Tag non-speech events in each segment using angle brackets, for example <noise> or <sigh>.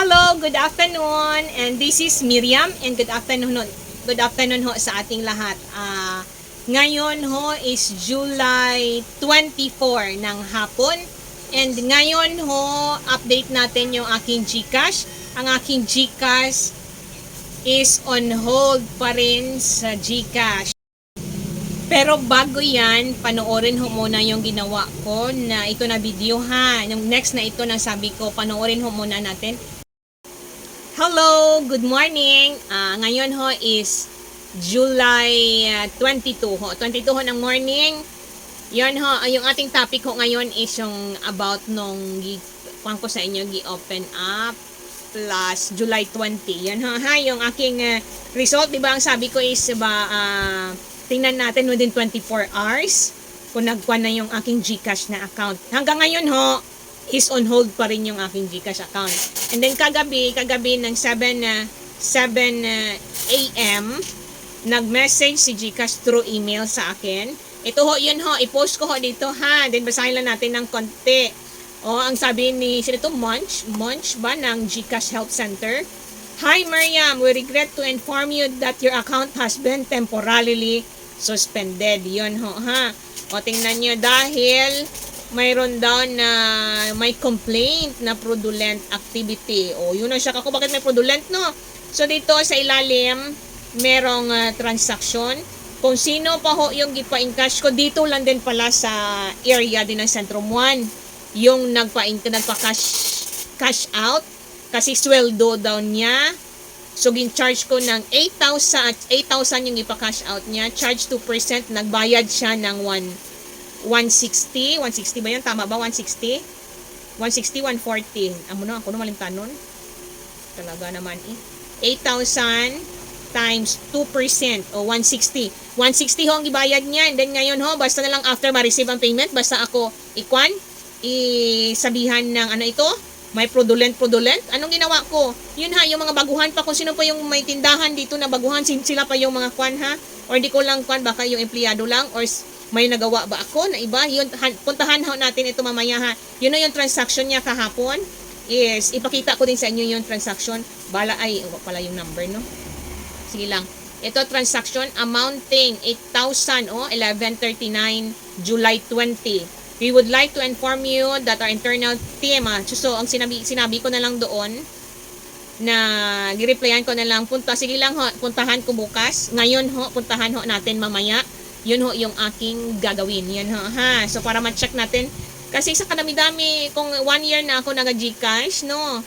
Hello, good afternoon. And this is Miriam and good afternoon. Good afternoon ho sa ating lahat. Ah, ngayon ho is July 24 ng hapon. And ngayon ho, update natin yung aking GCash. Ang aking GCash is on hold pa rin sa GCash. Pero bago yan, panoorin ho muna yung ginawa ko na ito na video ha. Yung next na ito na sabi ko, panoorin ho muna natin. Hello, good morning. Ah, ngayon ho is July ah, 22 ho. 22 ho ng morning. Yan ho, ah, yung ating topic ho ngayon is yung about nung gi, kuhan ko sa inyo, gi-open up plus July 20. Yan ho, ha, yung aking ah, result, di ba ang sabi ko is ba, ah, tingnan natin within 24 hours kung nagkuha na yung aking GCash na account. Hanggang ngayon ho, is on hold pa rin yung aking GCash account. And then kagabi, kagabi ng 7 na 7 uh, a.m. nag-message si GCash through email sa akin. Ito ho, yun ho, i-post ko ho dito ha. Then basahin lang natin ng konti. O, ang sabi ni, sino to, Munch? Munch ba ng GCash Help Center? Hi Mariam, we regret to inform you that your account has been temporarily suspended. Yun ho, ha. O, tingnan nyo, dahil mayroon daw na may complaint na fraudulent activity. O, yun ang siya ako. Bakit may fraudulent, no? So, dito sa ilalim, merong ah, transaction. Kung sino pa ho yung gipa-encash ko, dito lang din pala sa area din ng Centrum 1. Yung nagpa nagpa-cash cash out kasi sweldo daw niya. So, gin-charge ko ng 8,000 at 8,000 yung ipa-cash out niya. Charge 2%, nagbayad siya ng 1 160, 160 ba yun? Tama ba? 160? 160, 140. Amo na, ako na malimtanon. Talaga naman eh. 8,000 times 2% o 160. 160 ho ang ibayad niya. And then ngayon ho, basta na lang after ma-receive ang payment, basta ako ikwan, isabihan ng ano ito, may fraudulent fraudulent. Anong ginawa ko? Yun ha, yung mga baguhan pa kung sino pa yung may tindahan dito na baguhan, sila pa yung mga kwan ha. Or di ko lang kwan, baka yung empleyado lang or may nagawa ba ako na iba? Yun, han- puntahan ho natin ito mamaya ha. Yun na yung transaction niya kahapon. Is, ipakita ko din sa inyo yung transaction. Bala, ay, pala yung number, no? Sige lang. Ito transaction amounting 8,000 o oh, 1139 July 20. We would like to inform you that our internal team, ah, so ang sinabi, sinabi ko na lang doon na gi-replyan ko na lang punta sige lang ho puntahan ko bukas. Ngayon ho puntahan ho natin mamaya. Yun ho yung aking gagawin. Yan ho ha. So para ma-check natin. Kasi sa kadami-dami kung one year na ako naga Gcash no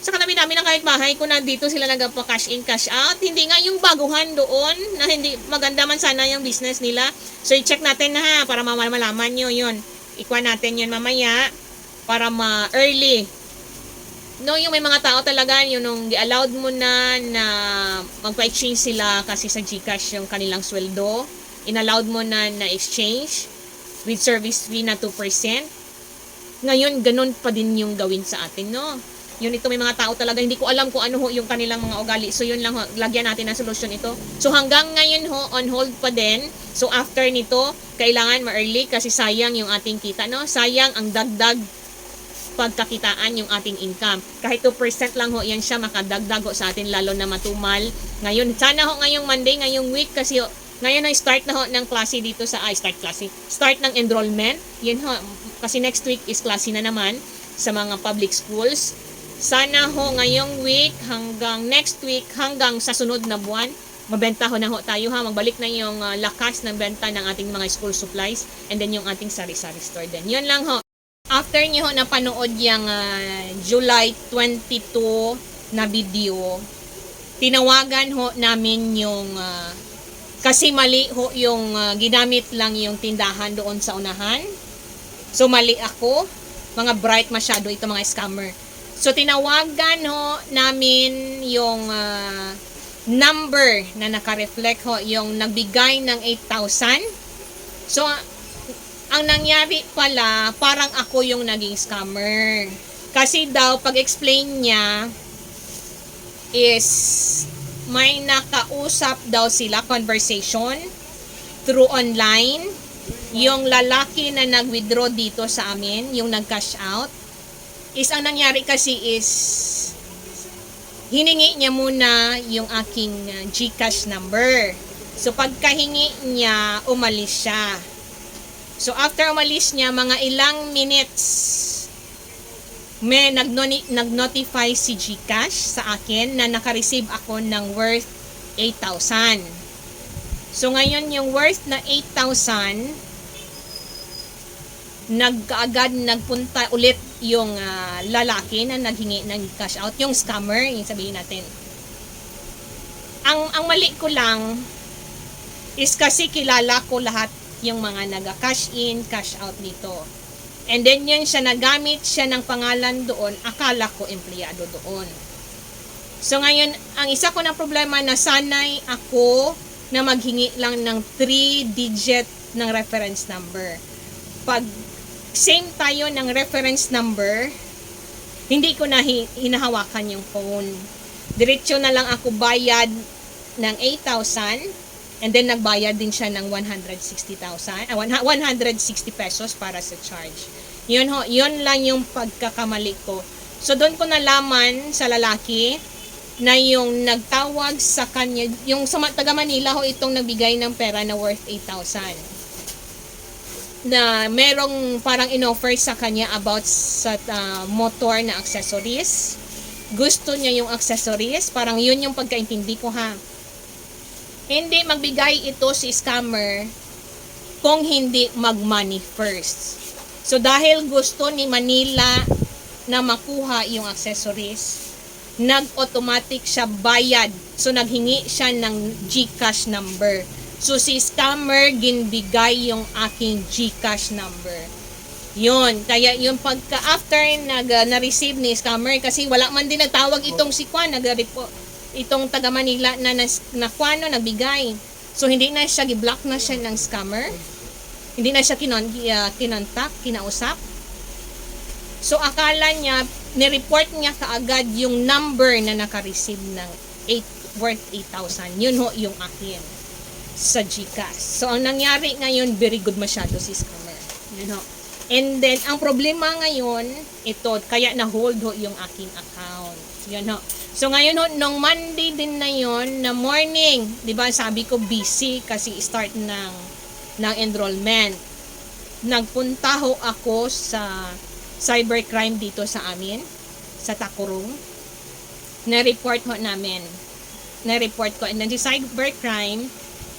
sa kadami-dami ng kahit bahay ko nandito sila nagpa cash in cash out hindi nga yung baguhan doon na hindi maganda man sana yung business nila so i-check natin na ha para ma- malaman nyo yun ikuha natin yun mamaya para ma-early No, yung may mga tao talaga, yun nung allowed mo na na magpa-exchange sila kasi sa GCash yung kanilang sweldo. Inallowed mo na na exchange with service fee na 2%. Ngayon, ganun pa din yung gawin sa atin, no? Yun ito, may mga tao talaga, hindi ko alam kung ano ho yung kanilang mga ugali. So, yun lang ho, lagyan natin ng solusyon ito. So, hanggang ngayon ho, on hold pa din. So, after nito, kailangan ma-early kasi sayang yung ating kita, no? Sayang ang dagdag pagkakitaan yung ating income. Kahit 2% lang ho, yan siya makadagdag ho sa atin lalo na matumal. Ngayon, sana ho ngayong Monday, ngayong week kasi ho, ngayon ay start na ho ng klase dito sa, ay start klase, start ng enrollment. Yun ho, kasi next week is klase na naman sa mga public schools. Sana ho ngayong week hanggang next week hanggang sa sunod na buwan mabenta ho na ho tayo ha magbalik na yung ah, lakas ng benta ng ating mga school supplies and then yung ating sari-sari store din. Yun lang ho. After niyo ho napanood yung ah, July 22 na video, tinawagan ho namin yung ah, kasi mali ho yung ah, ginamit lang yung tindahan doon sa unahan. So mali ako, mga bright masyado ito mga scammer. So tinawagan ho namin yung ah, number na naka-reflect ho yung nagbigay ng 8,000. So ang nangyari pala, parang ako yung naging scammer. Kasi daw, pag-explain niya, is may nakausap daw sila, conversation, through online. Yung lalaki na nag-withdraw dito sa amin, yung nag-cash out, is ang nangyari kasi is hiningi niya muna yung aking uh, GCash number. So pagkahingi niya, umalis siya. So after umalis niya, mga ilang minutes, may nag-notify si GCash sa akin na naka-receive ako ng worth 8,000. So ngayon yung worth na 8,000, nagkaagad nagpunta ulit yung ah, lalaki na naghingi ng cash out, yung scammer, yung sabihin natin. Ang ang mali ko lang is kasi kilala ko lahat yung mga naga-cash in, cash out dito. And then yun siya nagamit siya ng pangalan doon, akala ko empleyado doon. So ngayon, ang isa ko na problema na sanay ako na maghingi lang ng 3 digit ng reference number. Pag same tayo ng reference number, hindi ko na hi- hinahawakan yung phone. Diretso na lang ako bayad ng 8,000 and then nagbayad din siya ng 160,000, ah, 160 pesos para sa charge. Yun ho, yun lang yung pagkakamali ko. So doon ko nalaman sa lalaki na yung nagtawag sa kanya, yung sa taga Manila ho itong nagbigay ng pera na worth 8,000 na merong parang inoffer sa kanya about sa ah, motor na accessories. Gusto niya yung accessories, parang yun yung pagkaintindi ko ha. Hindi magbigay ito si scammer kung hindi mag-money first. So dahil gusto ni Manila na makuha yung accessories, nag-automatic siya bayad. So naghingi siya ng GCash number. So si scammer ginbigay yung aking GCash number. Yun, kaya yung pagka after nag uh, na-receive ni scammer kasi wala man din nagtawag itong si Kwan, nag itong taga Manila na nas, na Kwano nagbigay. So hindi na siya gi-block na siya ng scammer. Hindi na siya kinon, uh, kinontak, kinausap. So akala niya, ni-report niya kaagad yung number na naka-receive ng 8, worth 8,000. Yun ho yung akin sa GCash. So ang nangyari ngayon, very good masyado si scammer. Yun ho. And then, ang problema ngayon, ito, kaya na-hold ho yung aking account. Yun ho. So ngayon ho, nung Monday din na yon na morning, di ba sabi ko busy kasi start ng, ng enrollment. Nagpunta ho ako sa cybercrime dito sa amin, sa Takurong. Na-report ho namin. Na-report ko. And then si cybercrime,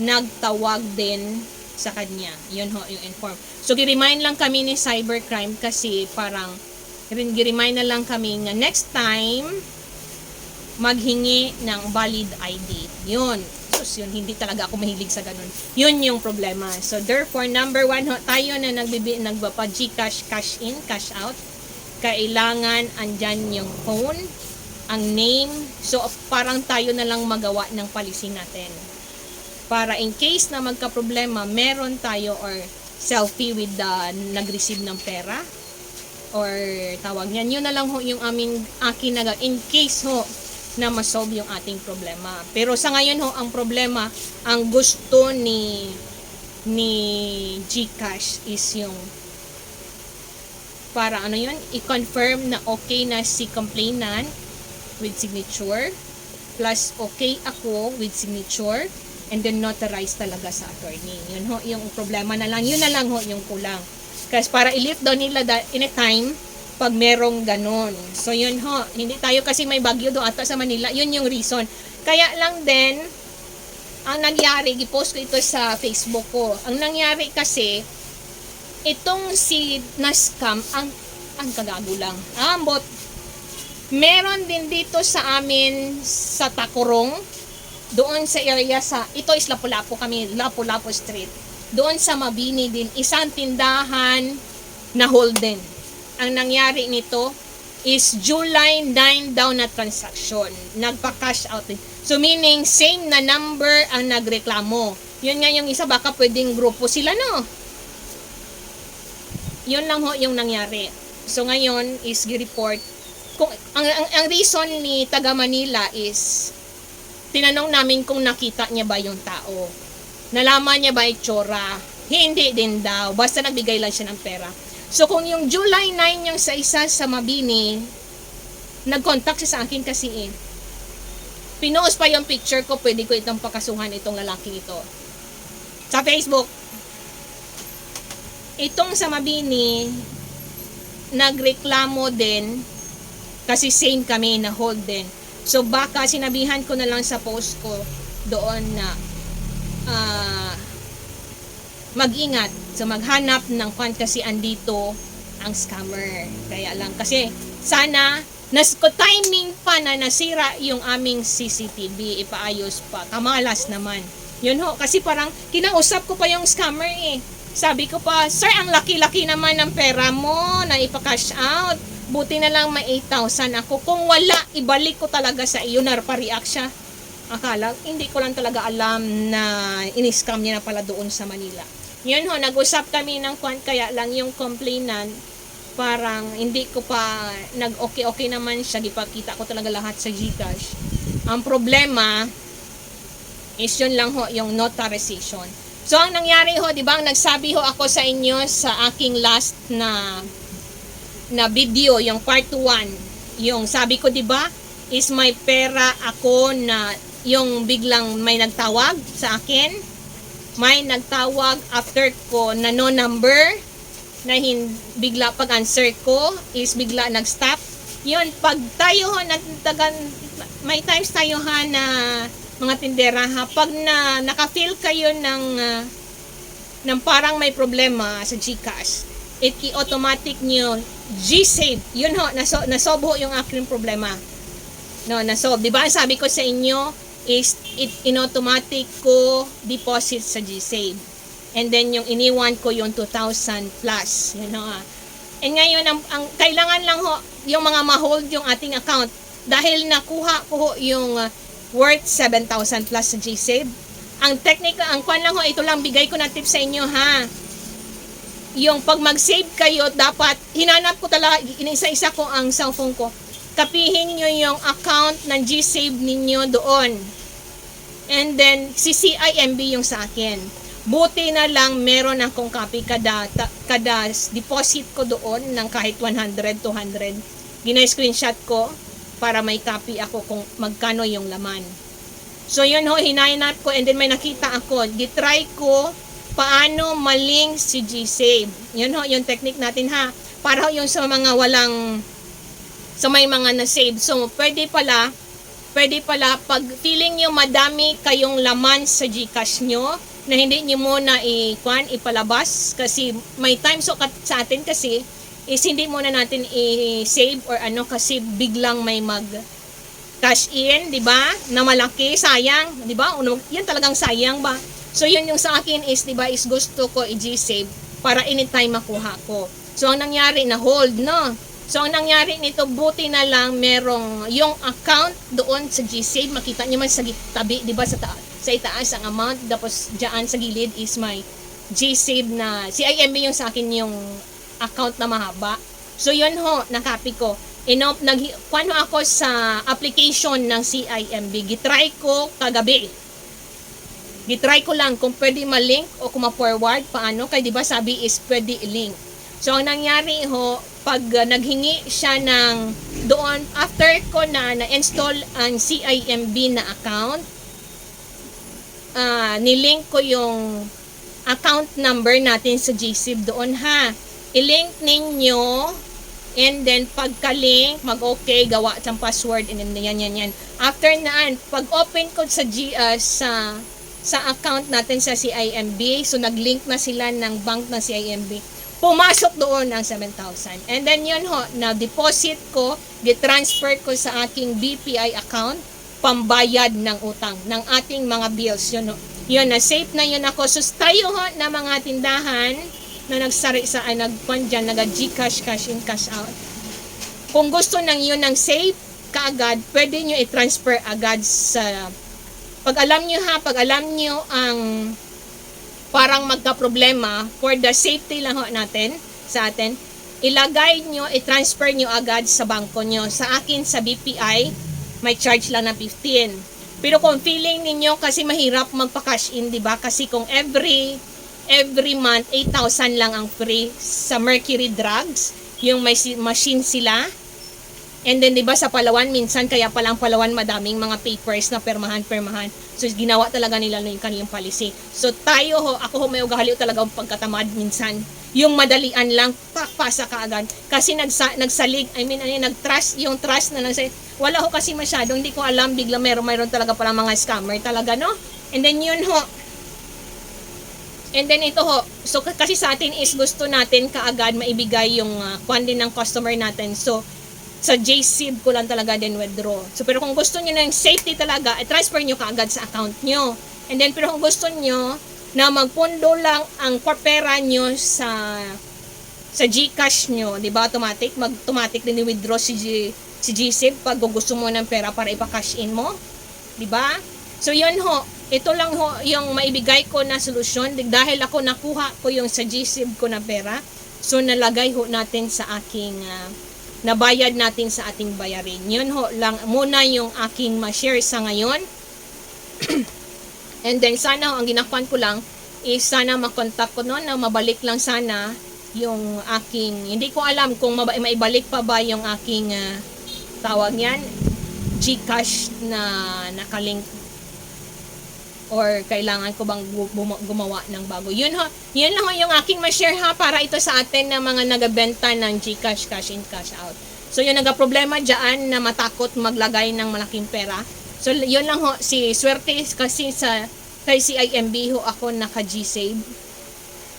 nagtawag din sa kanya. Yun ho, yung inform. So, gi-remind lang kami ni cybercrime kasi parang, gi-remind na lang kami na next time, maghingi ng valid ID. Yun. Sus, yun, hindi talaga ako mahilig sa ganun. Yun yung problema. So, therefore, number one ho, tayo na nagbibi, nagpapa Gcash, cash in, cash out. Kailangan andyan yung phone, ang name. So, parang tayo na lang magawa ng policy natin. Para in case na magka-problema, meron tayo or selfie with the nag-receive ng pera or tawag niyan. Yun na lang ho yung aming akin na in case ho na masolve yung ating problema. Pero sa ngayon ho, ang problema, ang gusto ni ni GCash is yung para ano yun, i-confirm na okay na si complainant with signature plus okay ako with signature and then notarize talaga sa attorney. Yun ho, yung problema na lang. Yun na lang ho yung kulang. Kasi para i-lift daw nila that in a time pag merong ganon. So yun ho, hindi tayo kasi may bagyo do ata sa Manila. Yun yung reason. Kaya lang din, ang nangyari, gipost ko ito sa Facebook ko. Ang nangyari kasi, itong si na-scam, ang, ang kagago lang. Ah, bot, meron din dito sa amin sa Takurong, doon sa area sa, ito is Lapu-Lapu kami, Lapu-Lapu Street. Doon sa Mabini din, isang tindahan na Holden. Ang nangyari nito is July 9 daw na transaction. Nagpa-cash out. So meaning, same na number ang nagreklamo. Yun nga yung isa, baka pwedeng grupo sila, no? Yun lang ho yung nangyari. So ngayon is report kung ang, ang, ang reason ni taga Manila is tinanong namin kung nakita niya ba yung tao. Nalaman niya ba itsura? Hindi din daw. Basta nagbigay lang siya ng pera. So kung yung July 9 yung sa isa sa Mabini, nag-contact siya sa akin kasi eh. Pinost pa yung picture ko, pwede ko itong pakasuhan itong lalaki ito. Sa Facebook. Itong sa Mabini, nagreklamo din kasi same kami na hold din. So baka sinabihan ko na lang sa post ko doon na ah, mag-ingat. So maghanap ng kwan kasi andito ang scammer. Kaya lang kasi sana nas ko timing pa na nasira yung aming CCTV ipaayos pa. Kamalas naman. Yun ho, kasi parang kinausap ko pa yung scammer eh. Sabi ko pa, sir, ang laki-laki naman ng pera mo na ipa-cash out. Buti na lang may 8,000 ako. Kung wala, ibalik ko talaga sa iyo. Narpa-react siya. Akala, hindi ko lang talaga alam na in-scam niya na pala doon sa Manila. Yun ho, nag-usap kami ng kwan, kaya lang yung complainant, parang hindi ko pa nag-okay-okay naman siya. Gipakita ko talaga lahat sa Gcash. Ang problema, is yun lang ho, yung notarization. So, ang nangyari ho, di ba, nagsabi ho ako sa inyo sa aking last na na video, yung part 1, yung sabi ko, di ba, is may pera ako na yung biglang may nagtawag sa akin. May nagtawag after ko na no number na hin, bigla pag answer ko is bigla nag-stop. Yun, pag tayo nagtagan, may times tayo ha na mga tindera ha, pag na naka-feel kayo ng ah, ng parang may problema sa GCash, it i-automatic nyo G-Save. Yun ho, naso, nasolve ho yung aking problema. No, nasolve. Di ba? Sabi ko sa inyo, is it in-automatic ko deposit sa G-Save. And then yung iniwan ko yung 2,000 plus. Yun ho ah. And ngayon, ang, ang kailangan lang ho, yung mga ma-hold yung ating account. Dahil nakuha ko ho yung ah, worth 7,000 plus sa G-Save. Ang technique, ang kwan lang ho, ito lang bigay ko na tip sa inyo ha. Yung pag mag-save kayo, dapat, hinanap ko talaga, inisa-isa ko ang cellphone ko. Kapihin nyo yung account ng G-Save ninyo doon. And then, si CIMB yung sa akin. Buti na lang meron akong copy kada, ta- kada deposit ko doon ng kahit 100, 200. Gina-screenshot ko para may copy ako kung magkano yung laman. So yun ho, hinayinap ko and then may nakita ako. Gitry ko paano maling si G-Save. Yun ho, yung technique natin ha. Para ho yung sa mga walang sa may mga na-save. So, pwede pala, pwede pala, pag feeling nyo madami kayong laman sa Gcash nyo, na hindi nyo muna i-kwan, ipalabas, kasi may time so kat- sa atin kasi, is hindi muna natin i-save or ano, kasi biglang may mag cash in, di ba? Na malaki, sayang, di ba? Yan talagang sayang ba? So, yun yung sa akin is, di ba, is gusto ko i-G-save para anytime makuha ko. So, ang nangyari na hold, no? So, ang nangyari nito, buti na lang merong yung account doon sa G-Save. Makita nyo man sa tabi, di ba, sa, ta- sa itaas ang amount. Tapos, dyan sa gilid is my G-Save na, si IMB yung sa akin yung account na mahaba. So, yun ho, nakopy ko. Inop, nag, paano ako sa application ng CIMB. Gitry ko kagabi. Gitry ko lang kung pwede ma-link o kung ma-forward, paano. Kaya di ba sabi is pwede i-link. So, ang nangyari ho, pag uh, naghingi siya ng doon, after ko na na-install ang CIMB na account, ah nilink ko yung account number natin sa GSIB doon ha. I-link ninyo and then pagka-link, mag-okay, gawa ng password and then yan, yan, yan. After naan, pag-open ko sa G, ah, sa sa account natin sa CIMB, so nag-link na sila ng bank ng CIMB pumasok doon ang 7,000. And then yun ho, na-deposit ko, di-transfer ko sa aking BPI account, pambayad ng utang, ng ating mga bills. Yun, ho. yun na safe na yun ako. So tayo ho na mga tindahan na nagsari sa, ay, nagpan dyan, nag-Gcash, cash in, cash out. Kung gusto nang yun ng safe, kaagad, pwede nyo i-transfer agad sa pag alam nyo ha, pag alam nyo ang parang magka-problema for the safety lang ho natin sa atin, ilagay nyo, i-transfer nyo agad sa bangko nyo. Sa akin, sa BPI, may charge lang na 15. Pero kung feeling ninyo kasi mahirap magpa-cash in, di ba? Kasi kung every every month 8,000 lang ang free sa Mercury Drugs, yung may machine sila. And then 'di ba sa Palawan minsan kaya palang Palawan madaming mga papers na permahan permahan. So ginawa talaga nila yung kanilang policy. So tayo ho, ako ho may ugahaliw talaga ang pagkatamad minsan. Yung madalian lang pakpasa ka agad kasi nagsa, nagsalig I mean ano, nag-trust yung trust na nasa wala ho kasi masyado hindi ko alam bigla meron mayroon talaga pala mga scammer talaga no. And then yun ho, And then ito ho, so kasi sa atin is gusto natin kaagad maibigay yung uh, kwan din ng customer natin. So sa JSIB ko lang talaga din withdraw. So pero kung gusto niyo ng safety talaga, i-transfer niyo kaagad sa account niyo. And then pero kung gusto niyo na magpundo lang ang pera niyo sa sa GCash nyo, di ba, automatic, mag-automatic din i-withdraw si, G, si GSIB pag gusto mo ng pera para ipa-cash in mo. Di ba? So, yun ho, ito lang ho yung maibigay ko na solusyon dahil ako nakuha ko yung sa GSIB ko na pera. So, nalagay ho natin sa aking, ah, nabayad natin sa ating bayarin. Yun ho lang muna yung aking ma-share sa ngayon. <clears throat> And then, sana ho, ang ginakuan ko lang is sana makontak ko no na mabalik lang sana yung aking, hindi ko alam kung maibalik pa ba yung aking ah, tawag yan, Gcash na nakalink or kailangan ko bang gumawa ng bago. Yun ha, yun lang ho yung aking ma-share ha para ito sa atin na mga nagabenta ng Gcash, cash in, cash out. So yun nagka-problema dyan na matakot maglagay ng malaking pera. So yun lang ho, si swerte kasi sa kay CIMB ho ako naka G-Save.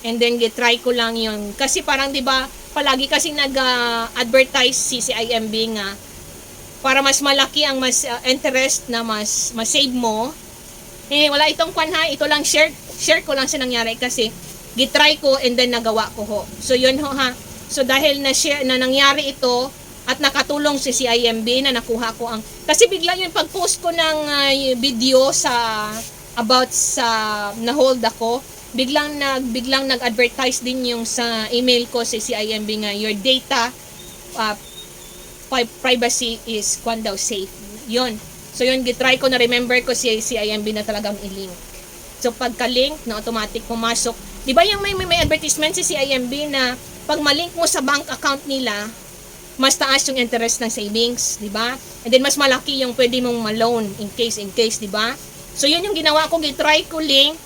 And then gitry ko lang yun. Kasi parang 'di ba, palagi kasi nag-advertise si CIMB nga para mas malaki ang mas uh, interest na mas mas-save mo. Eh wala itong kwan ha, ito lang share share ko lang sa nangyari kasi gitry ko and then nagawa ko ho. So yun ho ha. So dahil na share na nangyari ito at nakatulong si CIMB na nakuha ko ang kasi bigla yun pag-post ko ng uh, video sa about sa na-hold ako biglang nag biglang nag-advertise din yung sa email ko sa CIMB nga your data uh, pri- privacy is kwan daw safe. Yun. So yun, gitry ko na remember ko si CIMB na talagang i-link. So pagka-link, na automatic pumasok. Di ba yung may, may, may advertisement si CIMB na pag malink mo sa bank account nila, mas taas yung interest ng savings, di ba? And then mas malaki yung pwede mong ma-loan in case, in case, di ba? So yun yung ginawa ko, gitry ko link,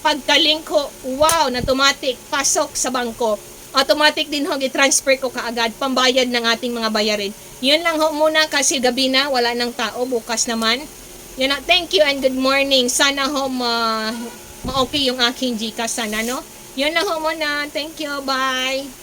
pagka-link ko, wow, na automatic, pasok sa bangko. Automatic din ho, i-transfer ko kaagad, pambayad ng ating mga bayarin. Yun lang ho muna kasi gabi na, wala nang tao, bukas naman. Yun na, thank you and good morning. Sana ho ma, ma-okay yung aking Gcash sana, no? Yun lang ho muna. Thank you, bye.